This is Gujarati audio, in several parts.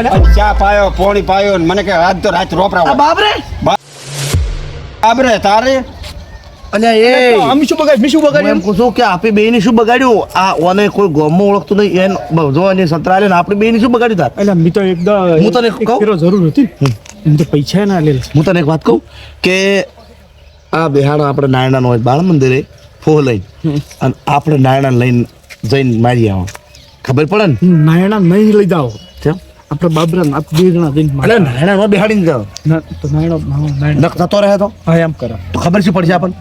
અને ચા પાયો? પોણી પાયો મને કે રાત તો રાત રોપરા બાપરે બાપરે તારે? અને એ. અમે શું બગાડ મેં શું હું એમ બગાડ્યું? કહું છું કે આપણી બેની શું બગાડ્યું? આ ઓને કોઈ ગોમમાં ઓળખતું નહીં. એન સંતરા લે ને આપણી શું બગાડ્યું તાર? એટલે મેં તો એકદમ હું તને એક કહું? જરૂર હતી. એમ તો પૈસા ના લે હું તને એક વાત કહું કે આ બિહાર આપણે નાયણા હોય બાળ મંદિરે ફોહ લઈને અને આપણે નાયણા લઈને જઈને મારી આવો. ખબર પડે ને? નાયણા નહીં લઈ જાઓ. આપણે બાબરા નાથ બે જણા જઈને મારે નાયણા બેહાડીને જાઓ. ના તો નાયણો નાયણો. થતો રહે તો? હા એમ કરો. તો ખબર શું પડશે આપણને?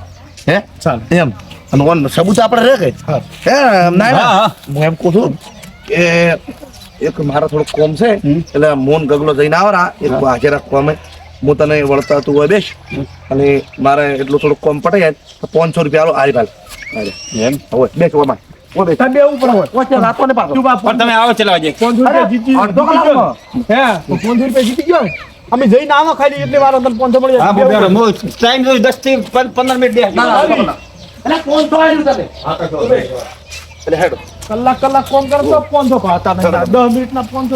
હે? ચાલ. એમ. અને ઓન સબૂત આપણે રહે કે? હે. નાયણા? હા, એમ કહું છું કે એક મારા થોડો કોમ છે એટલે મોન ગગલો જઈને આવરા. એક હાજરા કોમે હું તને વળતા તું હોય બેસ. અને મારે એટલું થોડું કોમ પટાઈ જાય તો પાંચસો રૂપિયા આલો આરી પાલ એમ? હવે બેસ ઓમાં ઓ બેસ બે ઉપર હોય. રાતો ને પાછો. પણ તમે આવો ચલાવા જાય પાંચસો રૂપિયા જીતી અડધો જીતી હે? તો પાંચસો રૂપિયા જીતી ગયો અમે જઈને આવો ખાલી એટલે વાર અંદર પાંચસો મળી જાય. બે બોલ ટાઈમ જોઈ દસથી પં- પંદર મિનિટ બે ના, ના, અડધો કલાક. એટલે પાંચસો એટલે હેડો. કલાક કલાક ફોન કરો તો પાંચસો પાતા નહીં દસ મિનિટ ના પાંચસો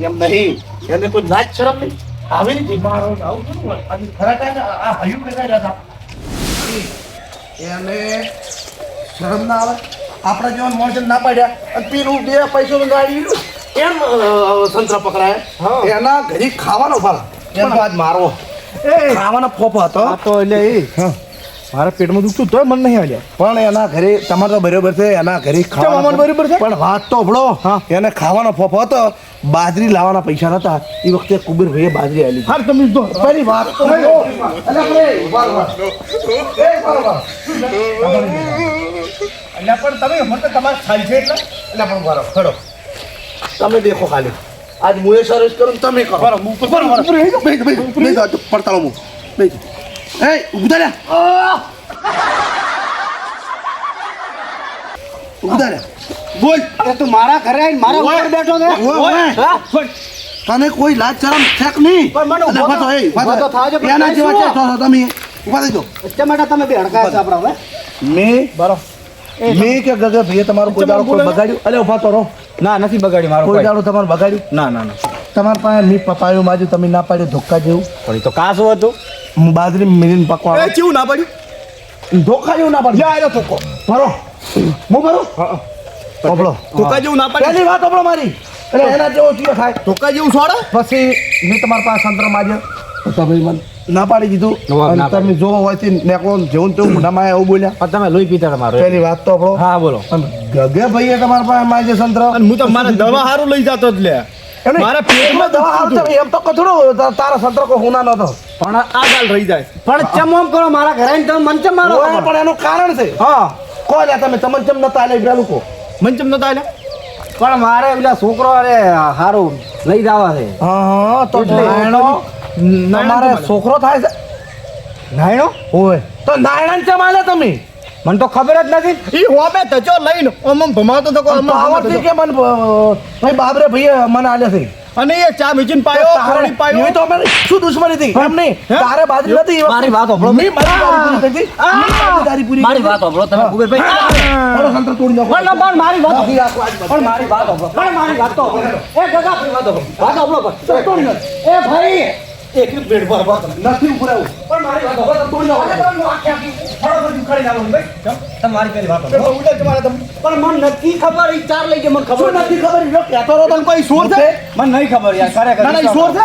એમ નહીં. એને કોઈ લાજ શરમ નહીં. આવી નથી મારો આવું શું ખરા ટાઈમે આ હયું ભેગા રહ્યા હતા. એને શરમ ના આવે. આપણા જેવા માણસ ના પાડ્યા. અને પેલું બે પૈસો ગાડી એમ સંતરા પકડાય. એના ઘરે ખાવાનો ફાળા એમ તો આજ મારો ખાવાનો ફોફો હતો. તો એટલે એ. મારા પેટમાં દુખતું તોય મન નહીં આવ્યા પણ એના ઘરે તમારે તો બરાબર છે એના ઘરે ખાવાનું બરાબર બરોબર છે? પણ વાત તો ભળો. એને ખાવાનો ફોફો હતો. બાજરી લાવવાના પૈસા નતા એ વખતે કુબીરભાઈએ બાજરી આલી હાર તમે જો પહેલી પણ તમે મને તમારે ખાઈ છે એટલે એટલે પણ ઊભા ખડો. તમે દેખો ખાલી આજ હું એ સર્વિસ કરું તમે કરો બરો હું તો પડતાળો હું એ બોલ. એ તું મારા ઘરે આવીને મારા ઉપર બેઠો છે. તને કોઈ લાજ શરમ છે નહીં? તો-. તો એના જેવા છે, થો, તમે. ઊભા થઈ જાઓ. માટે તમે બે હડકાયા છો આપણા હવે. મેં? બરો મેં કે ગગા ભાઈએ તમારું કોઈ દાડો કોઈ બગાડ્યું? અરે ઊભા તો રહો. ના નથી બગાડ્યું મારું કોઈ દાડો તમારું બગાડ્યું? ના ના ના. તમારા પાસે મી પપાયું માજુ તમે ના પાડ્યું ધોકા જેવું? પણ તો કાસો હતું? હું બાજરી મિલીને પકવા એ ચીવું ના પડ્યું? ધોકા જેવું ના પાડ્યું? લે આયો ધોકો. ભરો. હું ભરો? ઓપડો ટોકા જેવું ના પડ્યું પહેલી વાત ઓપડો મારી. એટલે એના જેવો ચીયો થાય ટોકા જેવું છોડે પછી મેં તમારા પાસે સંતર માર્યો તો તમે મને ના પાડી દીધું. પાડી. તમે જો હોયથી નેકો જેવું તેવું મોઢામાં એવું બોલ્યા. પણ તમે લોહી પીતા તમારું પહેલી વાત તો આપણો હા બોલો. ગગે ભાઈએ તમારા પાસે માજે સંતર. અને હું તો મારા દવા હારું લઈ જતો જ લે. મારા પેટમાં દવા હારું એમ તો કથડો તારા સંતર કોઈ હુના નતો પણ આ ગાલ રહી જાય. પણ ચમ ઓમ કરો મારા ઘરે તમે મન ચમ મારો પણ એનું કારણ છે. હા. કોઈ લે તમે તમને ચમ નતા લઈ ગયા લોકો. મન ચમ નતા આલ્યા? પણ મારે પેલા છોકરો અરે હારું લઈ જવા છે. હા હા તો એટલે નાયણો તમારે છોકરો થાય છે? નાયણો? ઓય. તો નાયણ ચમ આલે તમે? મને તો ખબર જ નથી. ઈ હોબે તચો લઈને ઓમ ભમાતો તો કોઈ પાવરથી કે મન ભાઈ બાબરે ભાઈએ મને આલે છે. અને એ ચા મીચીને પાયો પાણી પાયો એવી તો અમારી શું દુશ્મની હતી એમ નહીં? તારે બાજરી નથી મારી વાત સાંભળો. મેં મારી વાત મારી દારી પૂરી મારી વાત સાંભળો તમે કુબેરભાઈ મારો સંતર તોડી નાખો. પણ પણ મારી વાત રાખો આજ પણ મારી વાત સાંભળો પણ મારી વાત તો. એ જગા વાત સાંભળો. વાત સાંભળો પણ. તોડી નાખ. એ ભાઈ એક બેડ પર. નથી રહેવું. પણ મારી વાત હવે તો તોડી નાખો. તો આખી આખી ફળોફળી ઉખાડી નાખો ભાઈ. તમે મારી પેલી વાત. ઉડે તમારે તમ પણ મને નથી ખબર ઈ ચાર લઈ કે મને ખબર નથી ખબર? ઈ કહેતો રહો તને કોઈ સોર છે? મને નહીં ખબર યાર ખરેખર ના ના સોર છે?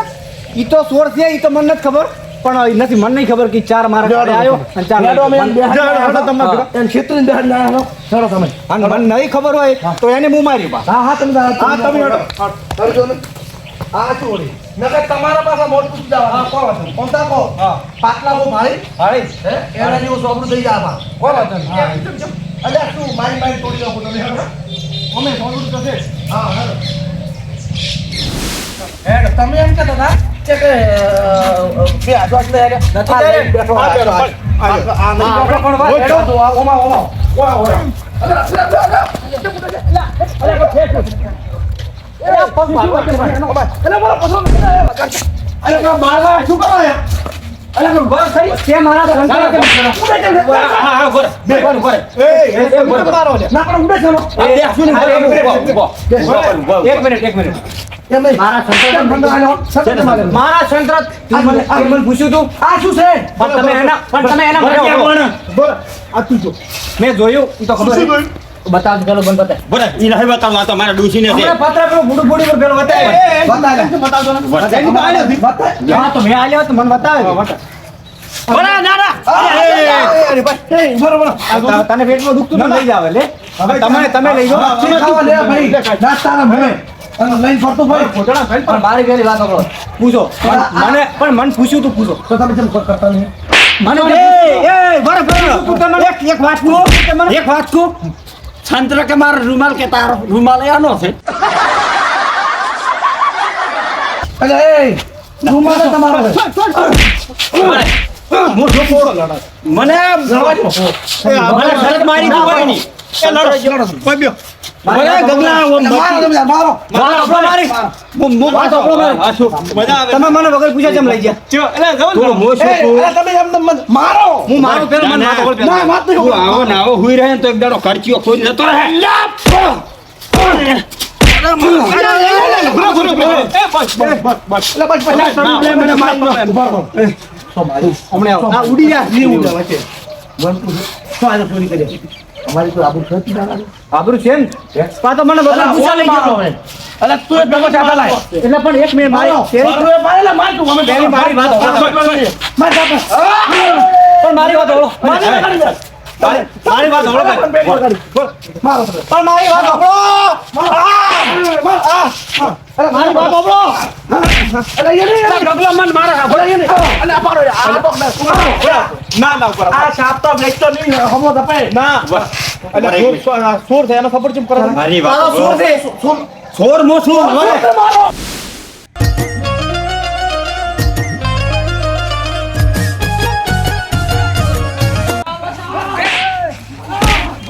ઈ તો સોર છે ઈ તો મને નથી ખબર. પણ નથી મને નહીં ખબર કે ચાર મારા આવ્યો અને ચાર હેડો, લાયા તમે. અને મને નહીં ખબર હોય તો એને હું મારી હા હા તમે હા, તમે. આ વળી? નકર તમારા પાસે મોટું જ જવાનું. હા, કોણ વાંધો કોણ તા કો હા. પાટલા કો ભાઈ ભાઈ હે? એના જેવું સોબરું થઈ આમાં. કોઈ વાંધો હા. અલે શું મારી મારી તોડી નાખો તમે. અમે સોબરું છે હા, હેડો. તમે એમ કહેતા હતા કે કે, બે. નથી. બેઠો આ બેઠો, આ- નહીં બેઠો. પણ વાત હેડો. આ ઓમાં, ઓમાં. અરે, પૂછ્યું તું આ શું છે પણ તમે એના પણ તમે એના મેં જોયું તો ખબર? બતાવ પેલો બંધ બતાય. બોલે ઈ નહીં બતાવવા તો મારા ડૂસીને છે. હમણાં પેલો બુડું બુડી પર પેલો બતાય એ, એ, બતાય. બતાવજો ને? બતાય. એની તો આલ્યો હતી. બતાય હા તો મેં આલ્યો તો મને બતાવે બોલે ના ના. અરે ભાઈ. એ બરોબર. તને પેટમાં દુખતું લઈ જાવ લે. હવે તમે તમે લઈ જાઓ. હા, ખાવા લે ભાઈ. ના મને લઈને ફરતો ભાઈ. ઘોટાળા ખાઈ પણ મારી વાત. પૂછો. મને પણ મન પૂછ્યું તું પૂછો. તો તમે કેમ કરતા નહીં. મને એ એ બરાબર. તું તમને એક એક વાત કહું. એક વાત કહું. છંત્ર કે મારો રૂમાલ કે તારો રૂમાલ એ આનો છે મને મારી કોઈ કોઈ તમે આવે મને વગર પૂછ્યા કેમ લઈ ગયા મારો હું મારું પેલો મને વાત ના આવો હુઈ રહે તો એક દાડો ખર્ચીઓ ખોઈ જતો રહે આવો. ઉડી જા અમારી આબરૂ છે જ નહીં. આબરૂ છે ને પા તો મને બધા અલા, લઈ ગયો હવે. અલા, તું એક ચાપા લાય. એટલે પણ એક મિનિટ મારી મારો. એ મારેલા માર તું. અમે તેરી મારી વાત. માર પણ વાત. મારી- વાત સાંભળો પણ. મારો વાત સાંભળો. અરે, મારી વાત સાંભળો. અરે, એ નહીં, અરે, મન મારે. અરે, એ નહીં. અરે, પાડો, આ પગ ને. ના ના ઉપર આ સાપ તો વેચતો નહીં, હમો ધપાય. ના એટલે સોર- સોર- છે એનો ખબર ચેમ કરે મારી વાત શું છે? શું? સોર મો સોર મારો.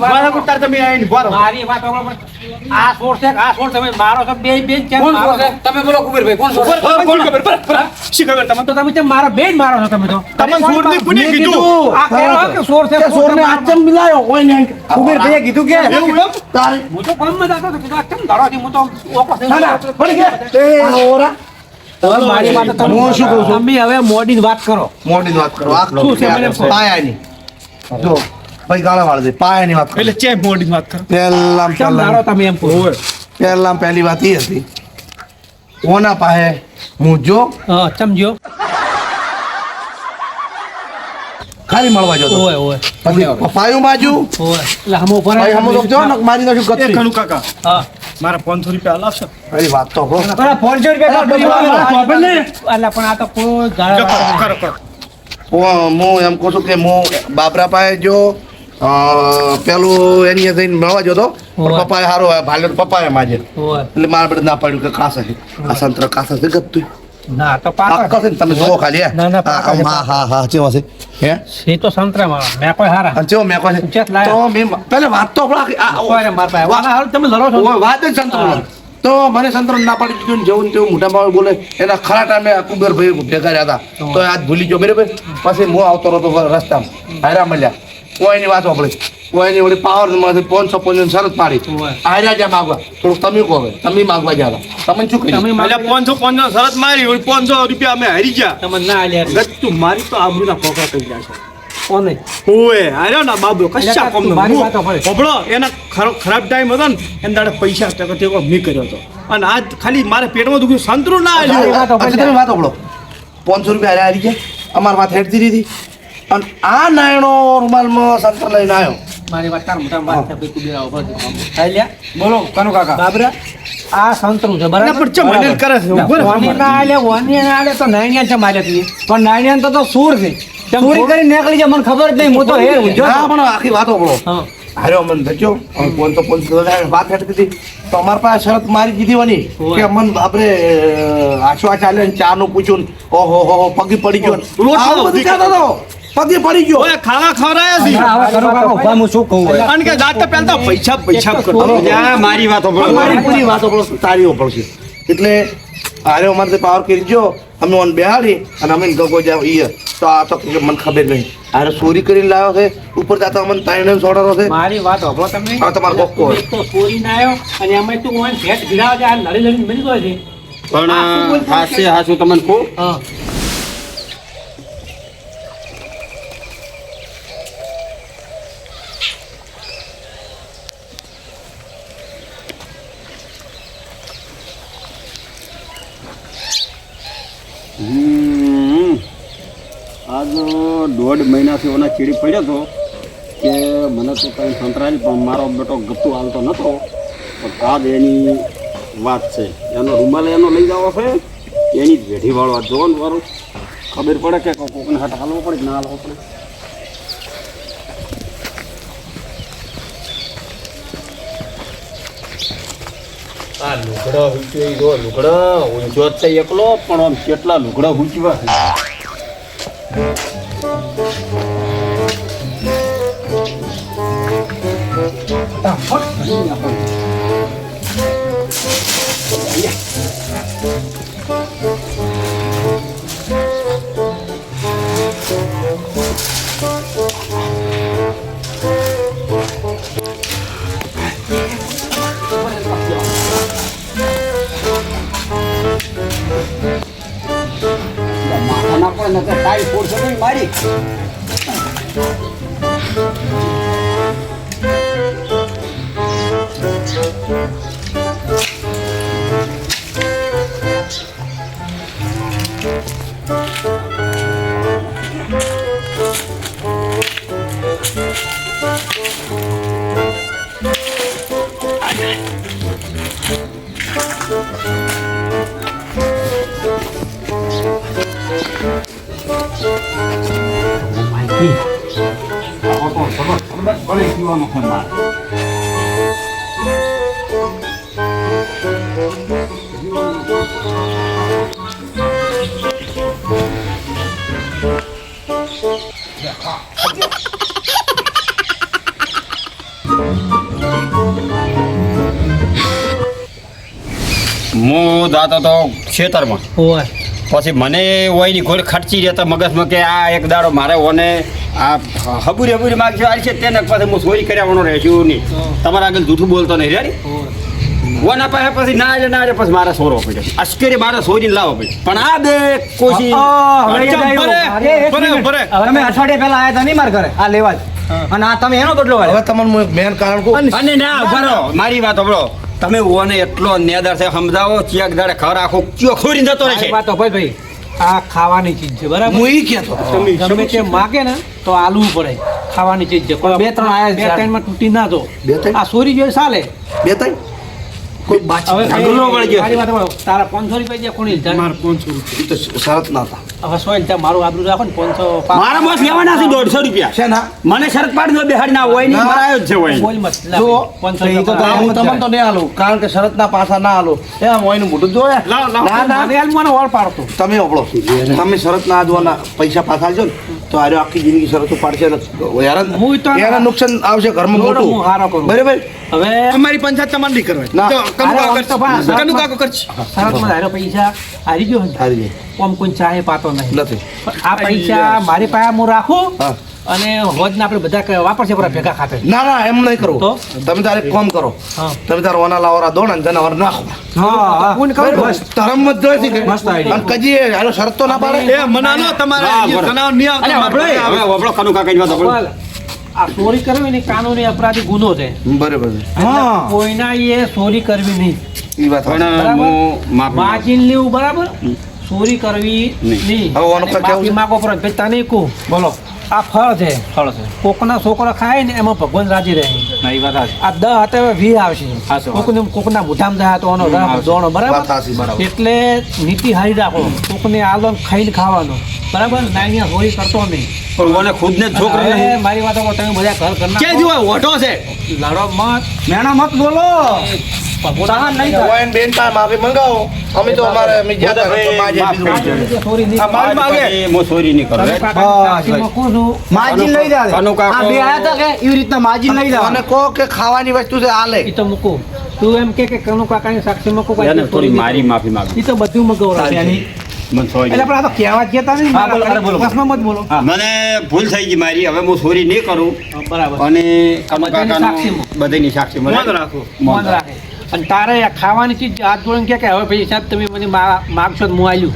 મારા રહો. મારી છે તમે? તો કીધું? કે તે હું તો ગામમાં જતો હતો કીધું કેમ હું તો ઓકો હું શું કહું છું? તમે હવે મોડીની વાત કરો. મોઢીની વાત કરો. આ છે પાયાની. જો, ભાઈ ગાળા વાળ દે. પાયાની વાત કરો. એટલે ચેપ મોઢી વાત કરો. પહેલામ કેમ તમે એમ કહો પહેલામ પહેલી વાત એ હતી ઓના પાસે હું જો હા સમજો ખાલી મળવા જતો. ઓય ઓય પછી પપાયું બાજુ? ઓય એટલે હમો પર હમો જો ને મારી નાખ્યું કત્રી કનુ કાકા. હા. મારા 500 રૂપિયા અલાવશો અરે વાત તો 500 રૂપિયા એટલે પણ આ તો કોઈ હું એમ કહું છું કે હું બાબરા પાસે જો અ, પેલું એની જઈને મળવા જતો પણ. પપ્પાએ સારો ભાલ્યો તો પપ્પાએ માજે એટલે મારા બધા ના પાડ્યું કે કાસા છે આ સંતરા કાસા છે ગતું ના તો પાકા છે તમે જોવો ખાલી? ના, ના, હા, હા હા ચેવા છે. હે? એ તો સંતરા માં મેં કોઈ હારા. અને ચેવો મેં લાયા. તો મે પહેલા વાત તો આપણે કોઈ માર પાસે વાત- હાલ તમે લડો છો. વાત જ સંતરો તો મને સંતરો ના પાડી દીધું જેવું તેવું મોટા ભાવે બોલે. એના ખરા ટાઈમે કુબેર ભાઈ ભેગા રહ્યા હતા. તો. આજ ભૂલી ગયો બરાબર? પછી હું આવતો રહ્યો રસ્તામાં. હારા મળ્યા. કોઈની વાત આપણે કોઈની વળી પાવરમાંથી પાંચસો પાંચસો શરત પાડી. આર્યા હાર્યા જ્યાં માગવા. થોડુંક તમે કહો તમે માગવા ગયા હતા. તમે શું કહ્યું એટલે 500 500 શરત મારી વળી 500 રૂપિયા અમે હારી ગયા. તમે ના આલ્યા ગચ્ચું મારી તો આબરૂના પોકરા થઈ ગયા છે. કોને? ઓએ આર્યો ના બાબરો. કશા કોમ તું એના ખરાબ ટાઈમ હતો ને એને દાડે પૈસા ટકા ટેકો મી કર્યો હતો. અને આજ ખાલી મારે પેટમાં દુખ્યું. સંતરું ના આવ્યું તમે વાત સાંભળો પાંચસો રૂપિયા હારે હારી ગયા. અમારી વાત હેડતી હતી અને આ નાયણો રૂમાલમાં સંતર લઈને આવ્યો. મારી વાત તાર મોટા વાત ભાઈ તું બેરા ઊભો થયો. બોલો કનુ કાકા. બાબરા આ સંતરું છે બરાબર? પણ ચમ હંડેલ કરે છે વાની ના આલ્યા વાની ના આલ્યા તો નાઈનિયા છે મારે તું પણ નાયણિયાન તો તો સૂર છે. ચોરી કરીને નીકળી જાય મને ખબર જ નહીં હું તો હે ઊંઝો ના પણ આખી વાત સાંભળો હા. હાર્યો મને ધચ્યો તો ફોન વાત હેઠ કીધી. તો અમારા પાસે શરત મારી દીધી હોની કે મન આપણે આશવા ચાલે ને ચા નું પૂછ્યું ઓહો હો હો પગી પડી ગયો આવું. બધું કહેતો હતો. પગી પડી ગયો. ઓય ખાવા ખવડાયા છે? હવે કરો કાકા ઊભા હું શું કહું? અને કે દાંત તો પહેલા તો પૈસા પૈસા કરતો જા, મારી વાતો પણ મારી પૂરી વાતો પડો તારીઓ પડશે એટલે આરે અમારે તે પાવર કરી જો અમે ઓન બેહાડી અને અમે ગગો જાવ ઈ તો આ તો કે મને ખબર નહીં. આરે ચોરી કરીને લાવ્યો છે. ઉપર જાતા અમને તાઈને સોડારો છે. મારી વાત સાંભળો તમે. આ તમારો કોકો તો ચોરી ના આવ્યો અને અમે તું ઓન ભેટ ભીડાવે જા લડી લડી મરી ગયો છે. પણ હાસે હાસું તમને કહું હા હમ. આ જો દોઢ મહિનાથી ઓના ચીડી પડ્યો હતો કે મને તો કંઈ સંતરાલી પણ મારો બેટો ગતું હાલતો નહોતો. પણ કાદ એની વાત છે. એનો રૂમાલ એનો લઈ જવો છે. એની વેઢી વાળવા જોવાનું મારું ખબર પડે કે કોકને હાથ હાલવો પડે ના હાલવો પડે. આ લુગડા હુંચવી જો, લુગડા ઊંચો જ છે એકલો, પણ આમ કેટલા લુગડા હુંચવા છે? માથા ના પડે નકર ટાઈ ફોડશે નહીં મારી આવો જાતો હતો ખેતરમાં. પછી મને ઓયની ઘોડ ખર્ચી રહેતા મગજમાં કે આ એક દાડો મારે ઓને આ હબુરી હબુરી માગશે આ છે તેને પછી હું ચોરી કર્યાવાનો રહેશું નહીં. તમારા આગળ જૂઠું બોલતો નહીં રે ઓના પાસે પછી ના આવે ના આવે પછી મારે સોરવો પડે. અશ્કેરી મારે સોરી લાવો પડે. પણ આ બે કોશી આવ્યું. તમે અઠવાડિયે પહેલા આયા હતા નહીં મારા ઘરે? આ લેવા જ. અને આ તમે એનો બદલો હવે. તમને હું એક મેન કારણ કહું અને ના. ભરો. મારી વાત સાંભળો. તમે ઓને એટલો નેદર છે સમજાવો? ચિયાક દાડે ખર આખો કયો ખોરી જતો રહે છે? વાત ભાઈ ભાઈ આ ખાવાની ચીજ છે બરાબર? હું ઈ કહેતો તમે તે માગે ને તો આલુ પડે ખાવાની ચીજ છે. બે ત્રણ આયા બે. ત્રણમાં તૂટી ના જો બે ત્રણ? આ સોરી જોઈએ ચાલે બે ત્રણ? કોઈ બાચી ઢગલો વળી ગયો. મારી વાત તારા પાંચસો રૂપિયા જે કોની લીધા? ઈ તો શરત ના હતા. હવે સો લીધા મારું આબરૂ રાખો ને પાંચસો પાંચ- મારા બોસ લેવાના છે દોઢસો રૂપિયા. છે ના. મને શરત પાડી દો બેહાડ ના હોય નહીં ના. મરાયો જ છે હોય બોલ મત જો પાંચસો તો ઈ તો રૂપિયા હું તમને તો નહીં હાલું કારણ કે શરત ના પાછા ના હાલું. એ હોયનું મોટું જોયા લાવ, લાવ. ના ના. મને પાડતો. તમે ઓપડો. તમે શરત ના આદવાના પૈસા પાછા જો ને. તો આરે આખી જિંદગી સરસ પાડશે હું તો- નુકસાન આવશે ઘરમાં મોટું. હું હારો કરું. બરાબર? હવે અમારી પંચાયત તમારે નહીં કરવાની. કનુ કાકો કરશે. શરતમાં ધાર્યો પૈસા હારી ગયો હારી ગયો. આમ કોઈ ચાહે પાતો નહીં. નથી. આ પૈસા મારી પાસે હું રાખું? હા. અને હોજને આપણે બધા વાપરશે પૂરા ભેગા ખાતે. ના ના એમ નહીં કરવું તો? તમે તારે કોમ કરો. તમે તારે ઓના લાવરા દોડ અને જનાવર નાખો. હા, હા. કોઈને ખબર ધરમ જ જોઈ છે મસ્ત idea. અને કજી આનો શરત ના પાડે? એ મનાનો તમારે. નહીં આવતો. હવે કનુ વાત આ ચોરી કરવી ને કાનૂની અપરાધી ગુનો છે. બરાબર. છે હા. કોઈના એ ચોરી કરવી નહીં. એ વાત બરાબર. લેવું બરાબર? ચોરી કરવી નહીં. નહીં. હવે ઓનું અને કેવું માગો પર તને કહું બોલો. આ ફળ છે. ફળ છે. કોકના છોકરા ખાય ને એમાં ભગવાન રાજી રહે. ના એ વાત. આ દ હતા હવે વી આવશે કોકને કોકના બુધામ જાય તો એનો રસ બરાબર? એટલે નીતિ હારી રાખો. કોકને આલો ને ખાઈને ખાવાનો. બરાબર? નાની હોળી કરતો નહીં. પણ મને ખુદને જ છોકરો મારી વાતો તમે બધા ઘર ઘરના ક્યાં જોવા? ઓઢો છે. લડો મત. મેણા મત બોલો. સહન નહીં કરે. બેન પાસે માફી મંગાવો. અમે તો અમારે અમે જ્યાં ત્યાં ભાઈ, તો માજે માફ બીજું કરી કંઈ દેજો. સોરી નહીં આ મારી માગે. પછી હું ચોરી નહીં કરું. તમે કાકાની સાક્ષી મૂકું છું. માજી લઈ જા આ બે આયા તા કે એવી રીતના માજી લઈ જા અને કહો કે ખાવાની વસ્તુ છે આ લે ઈ તો મૂકું. તું એમ કે કે કનુ કાકાની સાક્ષી મૂકું પાછી થોડી મારી માફી માંગુ. ઈ તો બધું મગવડાવે. એની. મને સોરી એટલે પણ આ તો કહેવા જ જતા નહીં બોલો, અરે બોલો. પ્રશ્ન મત બોલો. મને ભૂલ થઈ ગઈ મારી. હવે હું ચોરી નહીં કરું. બરાબર. અને બધાની સાક્ષી રાખો. અને તારે ખાવાની ચીજ હાથ જોડીને કે હવે ભાઈ સાહેબ તમે મને માગશો તો હું આવ્યું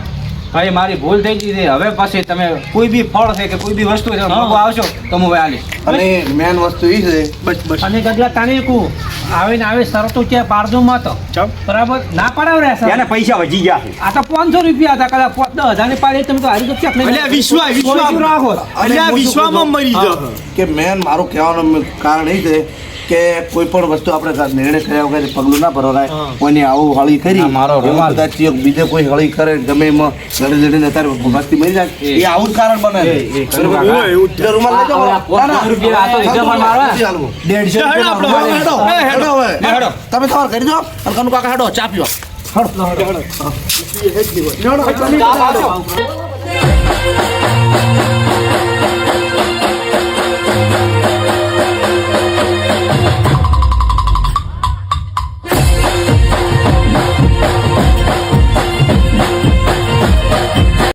ભાઈ મારી ભૂલ થઈ ગઈ છે. હવે પછી તમે કોઈ બી ફળ છે કે કોઈ બી વસ્તુ છે. આવશો તો હું આલીશ. અને મેન વસ્તુ એ છે બસ બસ. અને ગગલા તાણી કહું આવે ને આવે શરતો છે પાડજો મત બરાબર? ના પડાવ રહે સર એને પૈસા વધી ગયા છે. આ તો પાંચસો રૂપિયા હતા કદાચ પાંચ દસ હજારની પાડી તમે તો હારી તો ક્યાંક એટલે વિશ્વા વિશ્વા. રાખો. એટલે વિશ્વામાં મરી જાવ કે મેન મારું કહેવાનું કારણ એ છે કે કોઈ પણ વસ્તુ આપણે નિર્ણય કર્યા વગર પગલું ના ભરવાય. કોઈને આવું હળી કરી મારો. કદાચ બીજે કોઈ હળી કરે ગમે એમાં લડી લડીને અત્યારે મસ્તી મરી જાય એ. આવું જ કારણ બને. હેડો. હેડો, હેડો. હેડો. તમે તમારે કરી દો. અને કનુ કાકા હેડો ચા પીવા. હેડો પાછો.